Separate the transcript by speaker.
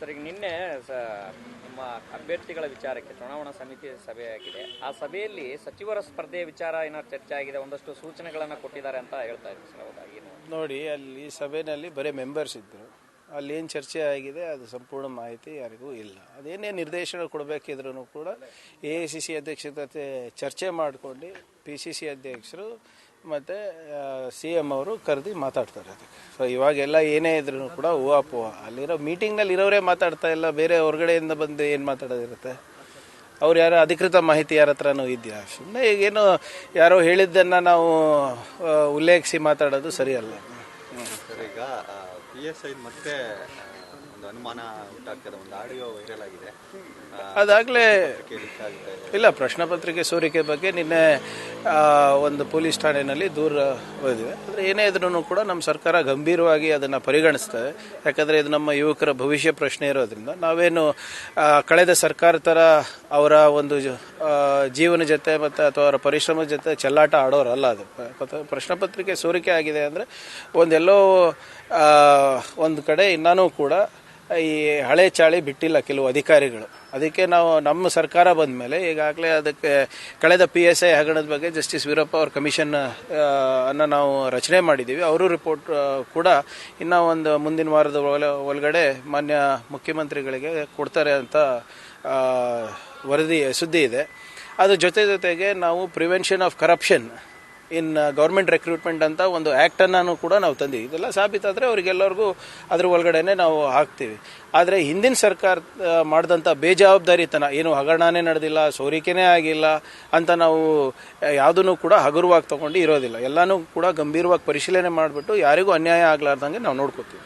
Speaker 1: Sir ನಿನ್ನೆ ಸ, ನಿಮ್ಮ ಅಭ್ಯರ್ಥಿಗಳ ವಿಚಾರಕ್ಕೆ ಚುನಾವಣಾ ಸಮಿತಿ ಸಭೆ ಆಗಿದೆ. ಆ ಸಭೆಯಲ್ಲಿ ಸಚಿವರ ಸ್ಪರ್ಧೆಯ ವಿಚಾರ ಏನಾದ್ರು ಚರ್ಚೆ ಆಗಿದೆ? ಒಂದಷ್ಟು ಸೂಚನೆಗಳನ್ನು ಕೊಟ್ಟಿದ್ದಾರೆ ಅಂತ ಹೇಳ್ತಾ ಇದ್ರು ಸರ್ ಹೌದಾ
Speaker 2: ನೋಡಿ, ಅಲ್ಲಿ ಸಭೆಯಲ್ಲಿ ಬರೀ ಮೆಂಬರ್ಸ್ ಇದ್ದರು ಅಲ್ಲಿ ಏನು ಚರ್ಚೆ ಆಗಿದೆ, ಅದು ಸಂಪೂರ್ಣ ಮಾಹಿತಿ ಯಾರಿಗೂ ಇಲ್ಲ. ಅದೇನೇ ನಿರ್ದೇಶನ ಕೊಡಬೇಕಿದ್ರೂ ಕೂಡ ಎ ಐ ಸಿ ಸಿ ಅಧ್ಯಕ್ಷರ ಜೊತೆ ಚರ್ಚೆ ಮಾಡಿಕೊಂಡು ಪಿ ಸಿ ಸಿ ಅಧ್ಯಕ್ಷರು ಮತ್ತು ಸಿ ಎಂ ಅವರು ಕರೆದು ಮಾತಾಡ್ತಾರೆ ಅದಕ್ಕೆ. ಸೊ ಇವಾಗೆಲ್ಲ ಏನೇ ಇದ್ರೂ ಕೂಡ ಹೂವಾಪುವ ಅಲ್ಲಿರೋ ಮೀಟಿಂಗ್ನಲ್ಲಿ ಇರೋರೇ ಮಾತಾಡ್ತಾ ಇಲ್ಲ. ಬೇರೆ ಹೊರಗಡೆಯಿಂದ ಬಂದು ಏನು ಮಾತಾಡೋದಿರುತ್ತೆ? ಅವ್ರು ಯಾರೋ ಅಧಿಕೃತ ಮಾಹಿತಿ ಯಾರ ಹತ್ರನೂ ಇದೆಯಾ? ಸುಮ್ಮನೆ ಈಗೇನು ಯಾರೋ ಹೇಳಿದ್ದನ್ನು ನಾವು ಉಲ್ಲೇಖಿಸಿ ಮಾತಾಡೋದು ಸರಿಯಲ್ಲ.
Speaker 3: ಸರ್, ಈಗ ಪಿ ಎಸ್ ಐ ಮತ್ತೆ ಅನುಮಾನ ಉಂಟಾಗ್ತದೆ ಒಂದು ಆಡಿಯೋ ವೈರಲ್ ಆಗಿದೆ. ಆ,
Speaker 2: ಅದಾಗಲೇ ಇಲ್ಲ ಪ್ರಶ್ನೆ ಪತ್ರಿಕೆ ಸೋರಿಕೆ ಬಗ್ಗೆ ನಿನ್ನೆ ಒಂದು ಪೊಲೀಸ್ ಠಾಣೆಯಲ್ಲಿ ದೂರ ಹೋದಿದೆ ಆದರೆ ಏನೇ ಇದ್ರೂ ಕೂಡ ನಮ್ಮ ಸರ್ಕಾರ ಗಂಭೀರವಾಗಿ ಅದನ್ನು ಪರಿಗಣಿಸ್ತದೆ. ಯಾಕಂದರೆ ಇದು ನಮ್ಮ ಯುವಕರ ಭವಿಷ್ಯ ಪ್ರಶ್ನೆ ಇರೋದ್ರಿಂದ ನಾವೇನು ಕಳೆದ ಸರ್ಕಾರ ಥರ ಅವರ ಒಂದು ಜೀವನ ಜೊತೆ ಮತ್ತು ಅಥವಾ ಅವರ ಪರಿಶ್ರಮದ ಜೊತೆ ಚೆಲ್ಲಾಟ ಆಡೋರಲ್ಲ ಅದು. ಪ್ರಶ್ನೆ ಪತ್ರಿಕೆ ಸೋರಿಕೆ ಆಗಿದೆ ಅಂದರೆ ಒಂದೆಲ್ಲೋ ಒಂದು ಕಡೆ ಇನ್ನೂ ಕೂಡ ಈ ಹಳೆ ಚಾಳಿ ಬಿಟ್ಟಿಲ್ಲ ಕೆಲವು ಅಧಿಕಾರಿಗಳು. ಅದಕ್ಕೆ ನಾವು ನಮ್ಮ ಸರ್ಕಾರ ಬಂದ ಮೇಲೆ ಈಗಾಗಲೇ ಅದಕ್ಕೆ ಕಳೆದ ಪಿ ಎಸ್ ಐ ಹಗರಣದ ಬಗ್ಗೆ ಜಸ್ಟಿಸ್ ವೀರಪ್ಪ ಅವ್ರ ಕಮಿಷನ್ ಅನ್ನು ನಾವು ರಚನೆ ಮಾಡಿದ್ದೀವಿ. ಅವರು ರಿಪೋರ್ಟ್ ಕೂಡ ಇನ್ನೂ ಒಂದು ಮುಂದಿನ ವಾರದ ಒಳ- ಒಳಗಡೆ ಮಾನ್ಯ ಮುಖ್ಯಮಂತ್ರಿಗಳಿಗೆ ಕೊಡ್ತಾರೆ ಅಂತ ವರದಿ, ಸುದ್ದಿ ಇದೆ. ಅದ್ರ ಜೊತೆ ಜೊತೆಗೆ ನಾವು prevention of corruption in government recruitment ಅಂತ ಒಂದು ಆ್ಯಕ್ಟನ್ನು ಕೂಡ ನಾವು ತಂದಿವಿ. ಇದೆಲ್ಲ ಸಾಬೀತಾದರೆ ಅವರಿಗೆಲ್ಲರಿಗೂ ಅದ್ರ ಒಳಗಡೆನೆ ನಾವು ಹಾಕ್ತೀವಿ. ಆದರೆ ಹಿಂದಿನ ಸರ್ಕಾರ ಮಾಡಿದಂಥ ಬೇಜವಾಬ್ದಾರಿತನ, ಏನು ಹಗರಣನೇ ನಡೆದಿಲ್ಲ, ಸೋರಿಕೆನೇ ಆಗಿಲ್ಲ ಅಂತ ನಾವು ಯಾವುದನ್ನು ಕೂಡ ಹಗುರವಾಗಿ ತಗೊಂಡು ಇರೋದಿಲ್ಲ. ಎಲ್ಲನೂ ಕೂಡ ಗಂಭೀರವಾಗಿ ಪರಿಶೀಲನೆ ಮಾಡಿಬಿಟ್ಟು ಯಾರಿಗೂ ಅನ್ಯಾಯ ಆಗಲಾರ್ದಂಗೆ ನಾವು ನೋಡ್ಕೋತೀವಿ.